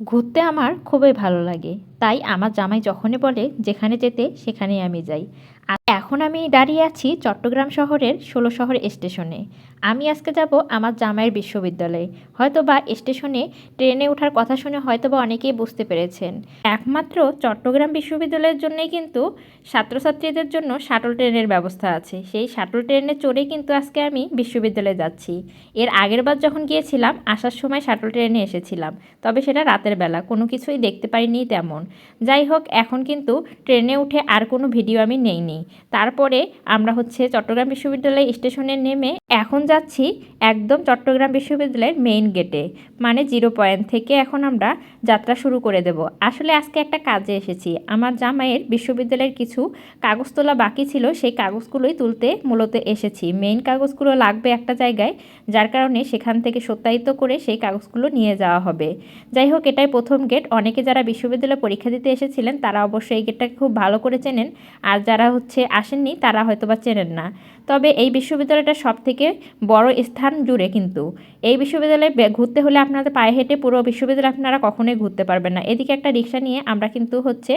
ঘুরতে আমার খুবই ভালো লাগে। তাই আমার জামাই যখনই বলে, যেখানে যেতে, সেখানেই আমি যাই। এখন আমি দাঁড়িয়ে আছি চট্টগ্রাম শহরের ষোলো শহর স্টেশনে। আমি আজকে যাব আমার জামাইয়ের বিশ্ববিদ্যালয়ে। হয়তো বা স্টেশনে ট্রেনে ওঠার কথা শুনে হয়তো বা অনেকেই বুঝতে পেরেছেন। একমাত্র চট্টগ্রাম বিশ্ববিদ্যালয়ের জন্যই কিন্তু ছাত্রছাত্রীদের জন্য শাটল ট্রেনের ব্যবস্থা আছে। সেই শাটল ট্রেনে চড়ে কিন্তু আজকে আমি বিশ্ববিদ্যালয়ে যাচ্ছি। এর আগের বার যখন গিয়েছিলাম, আসার সময় শাটল ট্রেনে এসেছিলাম। তবে সেটা রাতের বেলা, কোনো কিছুই দেখতে পারিনি তেমন। যাই হোক, এখন কিন্তু ট্রেনে উঠে আর কোনো ভিডিও আমি নেইনি। তারপরে আমরা হচ্ছে চট্টগ্রাম বিশ্ববিদ্যালয় স্টেশনে নেমে এখন যাচ্ছি একদম চট্টগ্রাম বিশ্ববিদ্যালয়ের মেইন গেটে মানে জিরো পয়েন্ট থেকে এখন আমরা যাত্রা শুরু করে দেব। আসলে আজকে একটা কাজে এসেছি। আমার জামাইয়ের বিশ্ববিদ্যালয়ের কিছু কাগজ তোলা বাকি ছিল, সেই কাগজগুলোই তুলতে মূলত এসেছি। মেইন কাগজগুলো লাগবে একটা জায়গায়, যার কারণে সেখান থেকে সত্যায়িত করে সেই কাগজগুলো নিয়ে যাওয়া হবে। যাই হোক, এটাই প্রথম গেট অনেকে যারা বিশ্ববিদ্যালয়ে পরীক্ষা দিতে এসেছিলেন, তারা অবশ্যই এই গেটটাকে খুব ভালো করে চেনেন। আর যারা হচ্ছে আসেননি, তারা হয়তো বা চেনেন না। তবে এই বিশ্ববিদ্যালয়টা সবথেকে বড় স্থান জুড়ে কিন্তু। এই বিশ্ববিদ্যালয়ে ঘুরতে হলে আপনাদের পায়ে হেঁটে পুরো বিশ্ববিদ্যালয় আপনারা কখনোই ঘুরতে পারবেন না। এদিকে একটা রিক্সা নিয়ে আমরা কিন্তু হচ্ছে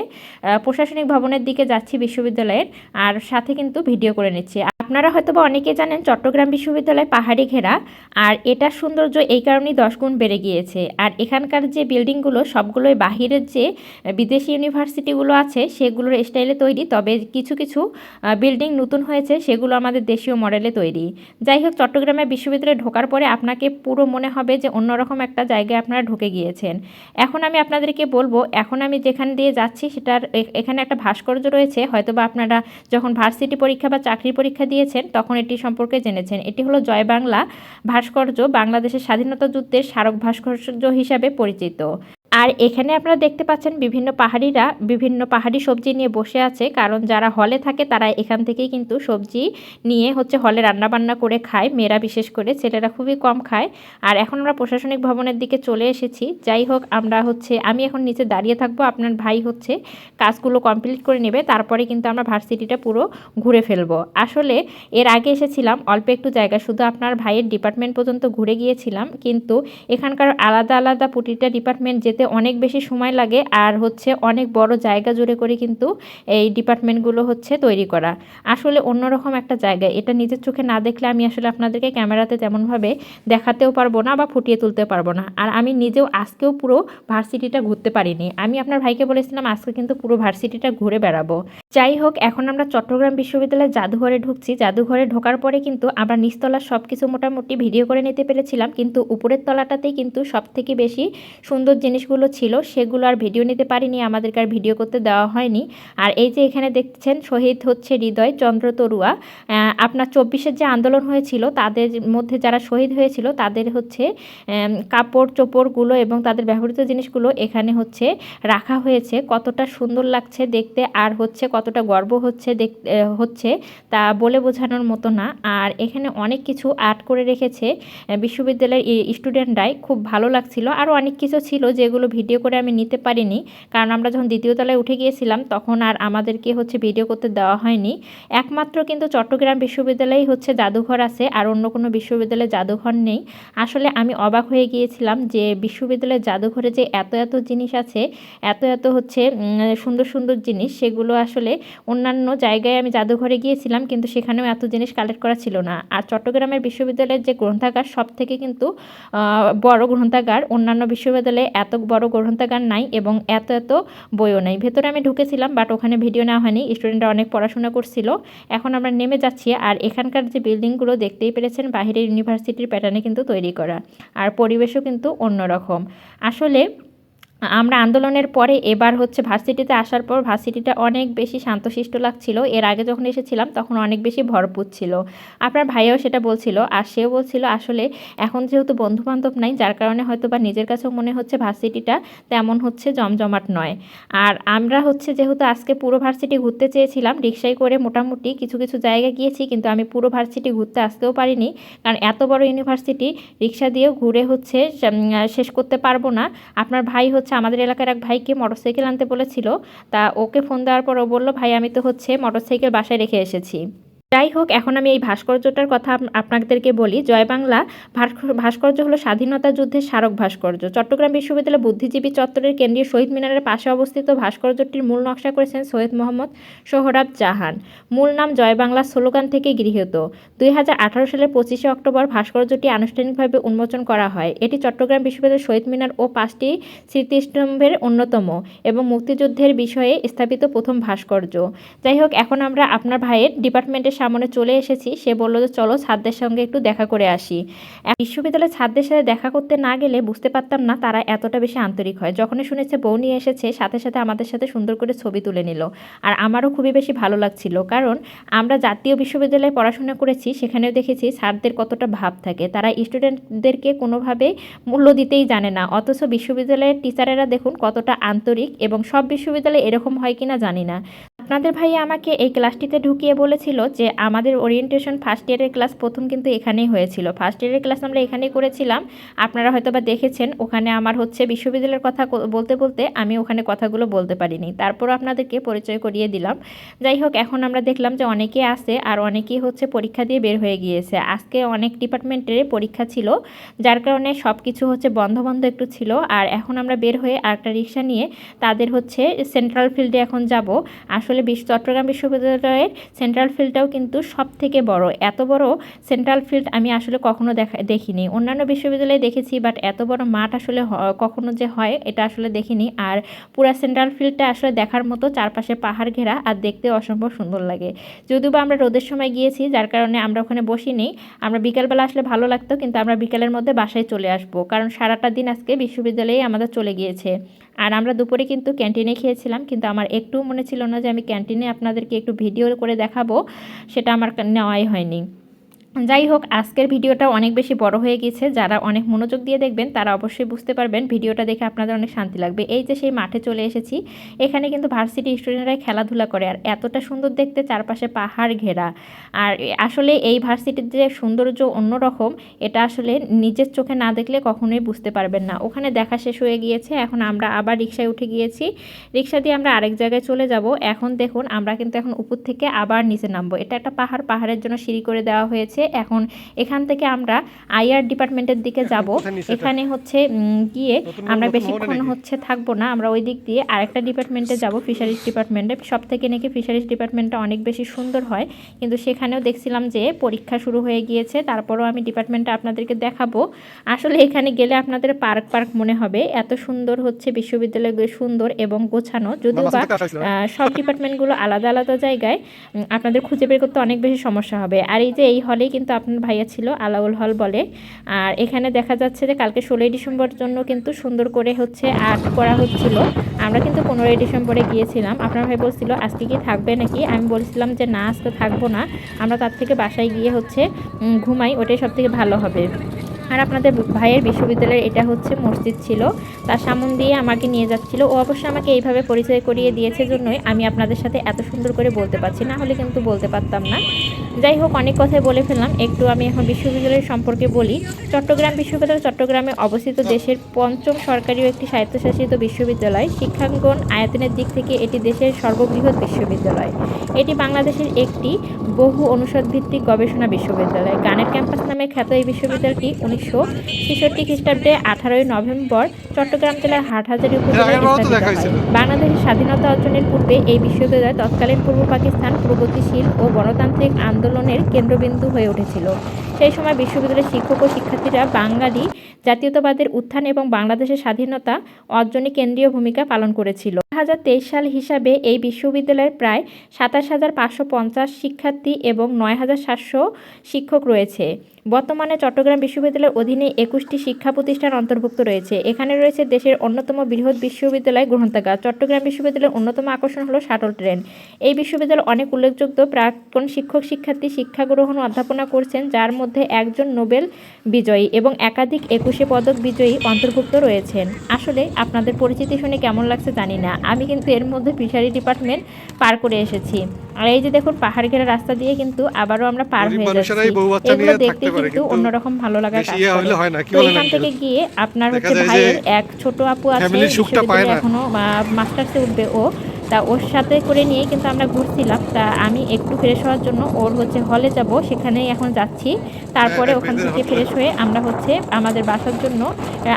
প্রশাসনিক ভবনের দিকে যাচ্ছি বিশ্ববিদ্যালয়ের আর সাথে কিন্তু ভিডিও করে নিচ্ছি। আপনারা হয়তো বা অনেকে জানেন চট্টগ্রাম বিশ্ববিদ্যালয় পাহাড়ি ঘেরা আর এটার সৌন্দর্য এই কারণেই দশ গুণ বেড়ে গিয়েছে। আর এখানকার যে বিল্ডিংগুলো, সবগুলোই বাহিরের যে বিদেশি ইউনিভার্সিটিগুলো আছে সেগুলোর স্টাইলে তৈরি, তবে কিছু কিছু বিল্ডিং নতুন হয়েছে সেগুলো আমাদের দেশীয় মডেলে তৈরি। যাই হোক, চট্টগ্রামের বিশ্ববিদ্যালয়ে ঢোকার পরে আপনাকে পুরো মনে হবে যে অন্যরকম একটা জায়গায় আপনারা ঢুকে গিয়েছেন। এখন আমি আপনাদেরকে বলব, এখন আমি যেখান দিয়ে যাচ্ছি সেটার এখানে একটা ভাস্কর্য রয়েছে। হয়তো বা আপনারা যখন ভার্সিটি পরীক্ষা বা চাকরির পরীক্ষা দিয়েছেন, তখন এটি সম্পর্কে জেনেছেন। এটি হলো জয় বাংলা ভাস্কর্য, বাংলাদেশের স্বাধীনতা যুদ্ধের স্মারক ভাস্কর্য হিসাবে পরিচিত। আর এখানে আপনারা দেখতে পাচ্ছেন বিভিন্ন পাহাড়িরা বিভিন্ন পাহাড়ি সবজি নিয়ে বসে আছে। কারণ যারা হলে থাকে তারা এখান থেকেই কিন্তু সবজি নিয়ে হচ্ছে হলে রান্নাবান্না করে খায়। মেয়েরা বিশেষ করে ছেলেরা খুবই কম খায়। আর এখন আমরা প্রশাসনিক ভবনের দিকে চলে এসেছি। যাই হোক, আমরা হচ্ছে, আমি এখন নিচে দাঁড়িয়ে থাকব। আপনার ভাই হচ্ছে কাজগুলো কমপ্লিট করে নেবে। তারপরে কিন্তু আমরা ভার্সিটিটা পুরো ঘুরে ফেলব। আসলে এর আগে এসেছিলাম, অল্প একটু জায়গা। শুধু আপনার ভাইয়ের ডিপার্টমেন্ট পর্যন্ত ঘুরে গিয়েছিলাম। কিন্তু এখানকার আলাদা আলাদা প্রতিটা ডিপার্টমেন্ট যেতে অনেক বেশি সময় লাগে আর হচ্ছে অনেক বড় জায়গা জুড়ে করে কিন্তু এই ডিপার্টমেন্টগুলো হচ্ছে তৈরি করা। আসলে অন্যরকম একটা জায়গা। এটা নিজের চোখে না দেখলে আমি আসলে আপনাদেরকে ক্যামেরাতে তেমনভাবে দেখাতেও পারব না বা ফুটিয়ে তুলতে পারব না। আর আমি নিজেও আজকেও পুরো ভার্সিটিটা ঘুরতে পারিনি। আমি আপনার ভাইকে বলেছিলাম, আজকে কিন্তু পুরো ভার্সিটিটা ঘুরে বেড়াবো। যাই হোক, এখন আমরা চট্টগ্রাম বিশ্ববিদ্যালয়ের জাদুঘরে ঢুকছি। জাদুঘরে ঢোকার পরে কিন্তু আমরা নিচতলার সব কিছু মোটামুটি ভিডিও করে নিতে পেরেছিলাম। কিন্তু উপরের তলাটাতেই কিন্তু সব থেকে বেশি সুন্দর জিনিসগুলো ছিল, সেগুলো আর ভিডিও নিতে পারিনি, আমাদেরকে আর ভিডিও করতে দেওয়া হয়নি। আর এই যে এখানে দেখছেন, শহীদ হচ্ছে হৃদয় চন্দ্র তরুয়া। আপনার চব্বিশের যে আন্দোলন হয়েছিল, তাদের মধ্যে যারা শহীদ হয়েছিল, তাদের হচ্ছে কাপড় চোপড়গুলো এবং তাদের ব্যবহৃত জিনিসগুলো এখানে হচ্ছে রাখা হয়েছে। কতটা সুন্দর লাগছে দেখতে আর হচ্ছে কতটা গর্ব হচ্ছে দেখ হচ্ছে তা বলে বোঝানোর মতো না। আর এখানে অনেক কিছু আর্ট করে রেখেছে বিশ্ববিদ্যালয়ের স্টুডেন্টরাই খুব ভালো লাগছিল। আরও অনেক কিছু ছিল যেগুলো ভিডিও করে আমি নিতে পারিনি। কারণ আমরা যখন দ্বিতীয় তলায় উঠে গিয়েছিলাম, তখন আর আমাদেরকে হচ্ছে ভিডিও করতে দেওয়া হয়নি। একমাত্র কিন্তু চট্টগ্রাম বিশ্ববিদ্যালয়েই হচ্ছে জাদুঘর আছে, আর অন্য কোনো বিশ্ববিদ্যালয়ে জাদুঘর নেই। আসলে আমি অবাক হয়ে গিয়েছিলাম যে বিশ্ববিদ্যালয়ের জাদুঘরে যে এত এত জিনিস আছে, এত এত হচ্ছে সুন্দর সুন্দর জিনিস, সেগুলো আসলে অন্যান্য জায়গায় আমি জাদুঘরে গিয়েছিলাম, কিন্তু সেখানেও এত জিনিস কালেক্ট করা ছিল না। আর চট্টগ্রামের বিশ্ববিদ্যালয়ের যে গ্রন্থাগার সব থেকে কিন্তু বড় গ্রন্থাগার, অন্যান্য বিশ্ববিদ্যালয়ে এত বড় গ্রন্থাগার নাই এবং এত এত বইও নাই। ভেতরে আমি ঢুকেছিলাম বাট ওখানে ভিডিও নেওয়া হয়নি। স্টুডেন্টরা অনেক পড়াশোনা করছিল। এখন আমরা নেমে যাচ্ছি আর এখানকার যে বিল্ডিংগুলো দেখতেই পেরেছেন বাহিরের ইউনিভার্সিটির প্যাটার্নে কিন্তু তৈরি করা। আর পরিবেশও কিন্তু অন্যরকম। আসলে আমরা আন্দোলনের পরে এবার হচ্ছে ভার্সিটিতে আসার পর ভার্সিটিটা অনেক বেশি শান্তশিষ্ট লাগছিল। এর আগে যখন এসেছিলাম তখন অনেক বেশি ভরপুর ছিল। আপনার ভাইও সেটা বলছিল, আর সেও বলছিল আসলে এখন যেহেতু বন্ধুবান্ধব নাই, যার কারণে হয়তো বা নিজের কাছেও মনে হচ্ছে ভার্সিটিটা তেমন হচ্ছে জমজমাট নয়। আর আমরা হচ্ছে যেহেতু আজকে পুরো ভার্সিটি ঘুরতে চেয়েছিলাম, রিক্সায় করে মোটামুটি কিছু কিছু জায়গায় গিয়েছি, কিন্তু আমি পুরো ভার্সিটি ঘুরতে আসতেও পারিনি। কারণ এত বড় ইউনিভার্সিটি, রিক্সা দিয়েও ঘুরে হচ্ছে শেষ করতে পারব না। আপনার ভাই হচ্ছে হচ্ছে আমাদের এলাকার এক ভাইকে মোটরসাইকেল আনতে বলেছিল। তা ওকে ফোন দেওয়ার পর ও বলল, ভাই, আমি তো হচ্ছে মোটরসাইকেল বাসায় রেখে এসেছি। যাই হোক, এখন আমি এই ভাস্কর্যটার কথা আপনাদেরকে বলি। জয় বাংলা ভাস্কর- ভাস্কর্য হলো স্বাধীনতা যুদ্ধের স্মারক ভাস্কর্য। চট্টগ্রাম বিশ্ববিদ্যালয় বুদ্ধিজীবী চত্বরের কেন্দ্রীয় শহীদ মিনারের পাশে অবস্থিত ভাস্কর্যটির মূল নকশা করেছেন সৈয়দ মোহাম্মদ সোহরাব জাহান। মূল নাম জয় বাংলা স্লোগান থেকে গৃহীত। দুই হাজার আঠারো সালের পঁচিশে অক্টোবর ভাস্কর্যটি আনুষ্ঠানিকভাবে উন্মোচন করা হয়। এটি চট্টগ্রাম বিশ্ববিদ্যালয়ের শহীদ মিনার ও পাঁচটি স্মৃতিস্তম্ভের অন্যতম এবং মুক্তিযুদ্ধের বিষয়ে স্থাপিত প্রথম ভাস্কর্য। যাই হোক, এখন আমরা আপনার ভাইয়ের ডিপার্টমেন্টের সামনে চলে এসেছি। সে বলল যে, চলো ছাদদের সঙ্গে একটু দেখা করে আসি। বিশ্ববিদ্যালয়ের ছাদদের সাথে দেখা করতে না গেলে বুঝতে পারতাম না তারা এতটা বেশি আন্তরিক হয়। যখনই শুনেছে বউ নিয়ে এসেছে, সাথে সাথে আমাদের সাথে সুন্দর করে ছবি তুলে নিল। আর আমারও খুবই বেশি ভালো লাগছিল। কারণ আমরা জাতীয় বিশ্ববিদ্যালয়ে পড়াশোনা করেছি, সেখানেও দেখেছি স্যারদের কতটা ভাব থাকে। তারা স্টুডেন্টদেরকে কোনোভাবে মূল্য দিতেই জানে না। অথচ বিশ্ববিদ্যালয়ের টিচারেরা দেখুন কতটা আন্তরিক এবং সব বিশ্ববিদ্যালয়ে এরকম হয় কিনা জানি না। আপনাদের ভাই আমাকে এই ক্লাসটিতে ঢুকিয়ে বলেছিল যে আমাদের ওরিয়েন্টেশন ফার্স্ট ইয়ারের ক্লাস প্রথম কিন্তু এখানেই হয়েছিল। ফার্স্ট ইয়ারের ক্লাস আমরা এখানেই করেছিলাম। আপনারা হয়তো বা দেখেছেন, ওখানে আমার হচ্ছে বিশ্ববিদ্যালয়ের কথা বলতে বলতে আমি ওখানে কথাগুলো বলতে পারিনি। তারপর আপনাদেরকে পরিচয় করিয়ে দিলাম। যাই হোক, এখন আমরা দেখলাম যে অনেকে আছে আর অনেকেই হচ্ছে পরীক্ষা দিয়ে বের হয়ে গিয়েছে। আজকে অনেক ডিপার্টমেন্টের পরীক্ষা ছিল, যার কারণে সব কিছু হচ্ছে বন্ধ বন্ধ একটু ছিল। আর এখন আমরা বের হয়ে আরেকটা রিক্সা নিয়ে তাদের হচ্ছে সেন্ট্রাল ফিল্ডে এখন যাব। আসলে বিশ্ব চট্টগ্রাম বিশ্ববিদ্যালয়ের সেন্ট্রাল ফিল্ডটাও কিন্তু সব থেকে বড়। এত বড় সেন্ট্রাল ফিল্ড আমি আসলে কখনো দেখা দেখিনি। অন্যান্য বিশ্ববিদ্যালয়ে দেখেছি বাট এত বড় মাঠ আসলে কখনো যে হয়, এটা আসলে দেখিনি। আর পুরা সেন্ট্রাল ফিল্ডটা আসলে দেখার মতো চারপাশে পাহাড় ঘেরা আর দেখতে অসম্ভব সুন্দর লাগে। যদিও বা আমরা রোদের সময় গিয়েছি, যার কারণে আমরা ওখানে বসিনি। আমরা বিকালবেলা আসলে ভালো লাগতো, কিন্তু আমরা বিকালের মধ্যে বাসায় চলে আসব। কারণ সারাটা দিন আজকে বিশ্ববিদ্যালয়ে আমাদের চলে গিয়েছে। আর আমরা দুপুরে কিন্তু ক্যান্টিনে খেয়েছিলাম, কিন্তু আমার একটু মনে ছিল না যে আমি ক্যান্টিনে আপনাদেরকে একটু ভিডিও করে দেখাবো সেটা আমার নেওয়াই হয়নি। যাই হোক, আজকের ভিডিওটা অনেক বেশি বড় হয়ে গেছে। যারা অনেক মনোযোগ দিয়ে দেখবেন, তারা অবশ্যই বুঝতে পারবেন ভিডিওটা দেখে আপনাদের অনেক শান্তি লাগবে। এই যে সেই মাঠে চলে এসেছি, এখানে কিন্তু ভার্সিটি স্টুডেন্টরাই খেলাধুলা করে। আর এতটা সুন্দর দেখতে, চারপাশে পাহাড় ঘেরা। আর আসলে এই ভার্সিটির যে সৌন্দর্য অন্যরকম, এটা আসলে নিজের চোখে না দেখলে কখনোই বুঝতে পারবেন না। ওখানে দেখা শেষ হয়ে গিয়েছে, এখন আমরা আবার রিক্সায় উঠে গিয়েছি। রিক্সা দিয়ে আমরা আরেক জায়গায় চলে যাব। এখন দেখুন, আমরা কিন্তু এখন উপর থেকে আবার নিচে নামবো। এটা একটা পাহাড়, পাহাড়ের জন্য সিঁড়ি করে দেওয়া হয়েছে। এখন এখান থেকে আমরা আইআর ডিপার্টমেন্টের দিকে যাব। এখানে হচ্ছে গিয়ে আমরা বেশিক্ষণ হচ্ছে থাকব না। আমরা ওই দিক দিয়ে আরেকটা ডিপার্টমেন্টে যাব ফিশারিজ ডিপার্টমেন্টে। সব থেকে নাকি ফিশারিজ ডিপার্টমেন্টটা অনেক বেশি সুন্দর হয়। কিন্তু সেখানেও দেখছিলাম যে পরীক্ষা শুরু হয়ে গিয়েছে। তারপরও আমি ডিপার্টমেন্টটা আপনাদেরকে দেখাবো। আসলে এখানে গেলে আপনাদের পার্ক পার্ক মনে হবে। এত সুন্দর হচ্ছে বিশ্ববিদ্যালয়গুলো সুন্দর এবং গোছানো। যদিও বা সব ডিপার্টমেন্টগুলো আলাদা আলাদা জায়গায় আপনাদের খুঁজে বের করতে অনেক বেশি সমস্যা হবে। আর এই যে এই হলেই কিন্তু আপনার ভাইয়া ছিল আলাউল হল বলে। আর এখানে দেখা যাচ্ছে যে কালকে ষোলোই ডিসেম্বর জন্য কিন্তু সুন্দর করে হচ্ছে আর্ট করা হচ্ছিল। আমরা কিন্তু পনেরোই ডিসেম্বরে গিয়েছিলাম। আপনার ভাই বলছিল, আজকে কি থাকবে নাকি? আমি বলছিলাম যে, না, আজকে থাকব না। আমরা তার থেকে বাসায় গিয়ে হচ্ছে ঘুমাই, ওটাই সব থেকে ভালো হবে। আর আপনাদের ভাইয়ের বিশ্ববিদ্যালয়ের এটা হচ্ছে মসজিদ ছিল। তার সামন দিয়ে আমাকে নিয়ে যাচ্ছিল। ও অবশ্য আমাকে এইভাবে পরিচয় করিয়ে দিয়েছে জন্যই আমি আপনাদের সাথে এত সুন্দর করে বলতে পারছি। না হলে কিন্তু বলতে পারতাম না। যাই হোক, অনেক কথাই বলে ফেললাম। একটু আমি এখন বিশ্ববিদ্যালয়ের সম্পর্কে বলি। চট্টগ্রাম বিশ্ববিদ্যালয় চট্টগ্রামে অবস্থিত দেশের পঞ্চম সরকারি ও একটি স্বায়ত্তশাসিত বিশ্ববিদ্যালয়। শিক্ষাঙ্গন আয়তনের দিক থেকে এটি দেশের সর্ববৃহৎ বিশ্ববিদ্যালয়। এটি বাংলাদেশের একটি বহু অনুষদ ভিত্তিক গবেষণা বিশ্ববিদ্যালয়। গানের ক্যাম্পাস নামে খ্যাত এই বিশ্ববিদ্যালয়টি উনিশশো ছেষট্টি খ্রিস্টাব্দে আঠারোই নভেম্বর চট্টগ্রাম জেলার হাটহাজারী উপজেলায়। বাংলাদেশের স্বাধীনতা অর্জনের পূর্বে এই বিশ্ববিদ্যালয় তৎকালীন পূর্ব পাকিস্তান প্রগতিশীল ও গণতান্ত্রিক আন্দোলনের কেন্দ্রবিন্দু হয়ে উঠেছিল। সেই সময় বিশ্ববিদ্যালয়ের শিক্ষক ও শিক্ষার্থীরা বাঙালি জাতীয়তাবাদের উত্থান এবং বাংলাদেশের স্বাধীনতা অর্জনে কেন্দ্রীয় ভূমিকা পালন করেছিল। দু হাজার তেইশ সাল হিসাবে এই বিশ্ববিদ্যালয়ের প্রায় সাতাশ হাজার পাঁচশো পঞ্চাশ শিক্ষার্থী এবং নয় হাজার সাতশো শিক্ষক রয়েছে। বর্তমানে চট্টগ্রাম বিশ্ববিদ্যালয়ের অধীনে একুশটি শিক্ষা প্রতিষ্ঠান অন্তর্ভুক্ত রয়েছে। এখানে রয়েছে দেশের অন্যতম বৃহৎ বিশ্ববিদ্যালয় গ্রন্থাগার। চট্টগ্রাম বিশ্ববিদ্যালয়ের অন্যতম আকর্ষণ হলো শাটল ট্রেন। এই বিশ্ববিদ্যালয়ে অনেক উল্লেখযোগ্য প্রাক্তন শিক্ষক শিক্ষার্থী শিক্ষা গ্রহণ অধ্যাপনা করছেন যার মধ্যে একজন নোবেল বিজয়ী এবং একাধিক একুশে পদক বিজয়ী অন্তর্ভুক্ত রয়েছেন। আসলে আপনাদের পরিচিতি শুনে কেমন লাগছে জানি না। আমি কিন্তু এর মধ্যে ফিশারি ডিপার্টমেন্ট পার করে এসেছি। আর এই যে দেখুন পাহাড় ঘেরা রাস্তা দিয়ে কিন্তু আবারও আমরা পার হয়ে যাচ্ছি। এগুলো দেখতে কিন্তু অন্যরকম ভালো লাগা কাজ করে। হয় তো এখান থেকে গিয়ে আপনার হচ্ছে ভাইয়ের এক ছোট আপু আছে। এখনও মাস্টার্সে উঠবে ও তা ওর সাথে করে নিয়েই কিন্তু আমরা ঘুরছিলাম। তা আমি একটু ফ্রেশ হওয়ার জন্য ওর হচ্ছে হলে যাব সেখানেই এখন যাচ্ছি। তারপরে ওখান থেকে ফ্রেশ হয়ে আমরা হচ্ছে আমাদের বাসার জন্য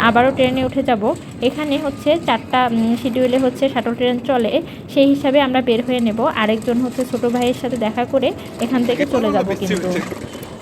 আবারও ট্রেনে উঠে যাব। এখানে হচ্ছে চারটা শিডিউলে হচ্ছে শাটল ট্রেন চলে। সেই হিসাবে আমরা বের হয়ে নেব। আরেকজন হচ্ছে ছোটো ভাইয়ের সাথে দেখা করে এখান থেকে চলে যাব কিন্তু।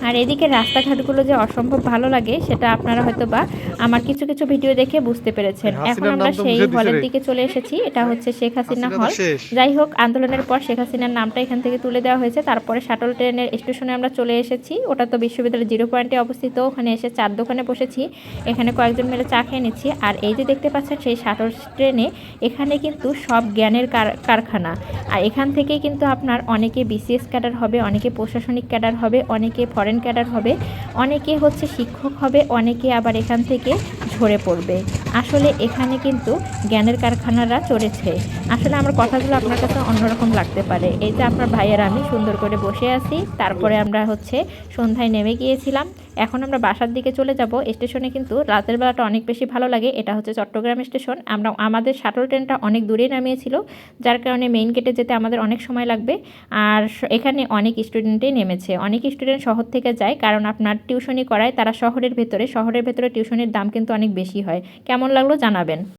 আর এদিকে রাস্তাঘাটগুলো যে অসম্ভব ভালো লাগে সেটা আপনারা হয়তো বা আমার কিছু কিছু ভিডিও দেখে বুঝতে পেরেছেন। এখন আমরা সেই হলের দিকে চলে এসেছি এটা হচ্ছে শেখ হাসিনা হল। যাই হোক আন্দোলনের পর শেখ হাসিনার নামটা এখান থেকে তুলে দেওয়া হয়েছে। তারপরে শাটল ট্রেনের স্টেশনে আমরা চলে এসেছি। ওটা তো বিশ্ববিদ্যালয়ের জিরো পয়েন্টে অবস্থিত ওখানে এসে চার দোকানে বসেছি। এখানে কয়েকজন মিলে চা খেয়ে নিচ্ছি। আর এই যে দেখতে পাচ্ছেন সেই শাটল ট্রেনে এখানে কিন্তু সব জ্ঞানের কার- কারখানা। আর এখান থেকেই কিন্তু আপনার অনেকে বিসিএস ক্যাডার হবে অনেকে প্রশাসনিক ক্যাডার হবে অনেকে ফরেন ক্যাডার হবে, অনেকে হচ্ছে শিক্ষক হবে, অনেকে আবার এখান থেকে ঝরে পড়বে। আসলে এখানে কিন্তু জ্ঞানের কারখানারা চড়েছে। আসলে আমার কথাগুলো আপনার কাছে অন্যরকম লাগতে পারে। এই যে আপনার ভাইয়ের আমি সুন্দর করে বসে আছি, তারপরে আমরা হচ্ছে সন্ধ্যায় নেমে গিয়েছিলাম। এখন আমরা বাসার দিকে চলে যাব। স্টেশনে কিন্তু রাতের বেলাটা অনেক বেশি ভালো লাগে। এটা হচ্ছে চট্টগ্রাম স্টেশন। আমরা, আমাদের শাটল ট্রেনটা অনেক দূরেই নামিয়েছিল, যার কারণে মেইন গেটে যেতে আমাদের অনেক সময় লাগবে। আর এখানে অনেক স্টুডেন্টই নেমেছে। অনেক স্টুডেন্ট শহর থেকে যায়, কারণ আপনার টিউশনি করায়, তারা শহরের ভেতরে শহরের ভেতরে টিউশনির দাম কিন্তু অনেক বেশি হয়। কেমন লাগল জানাবেন।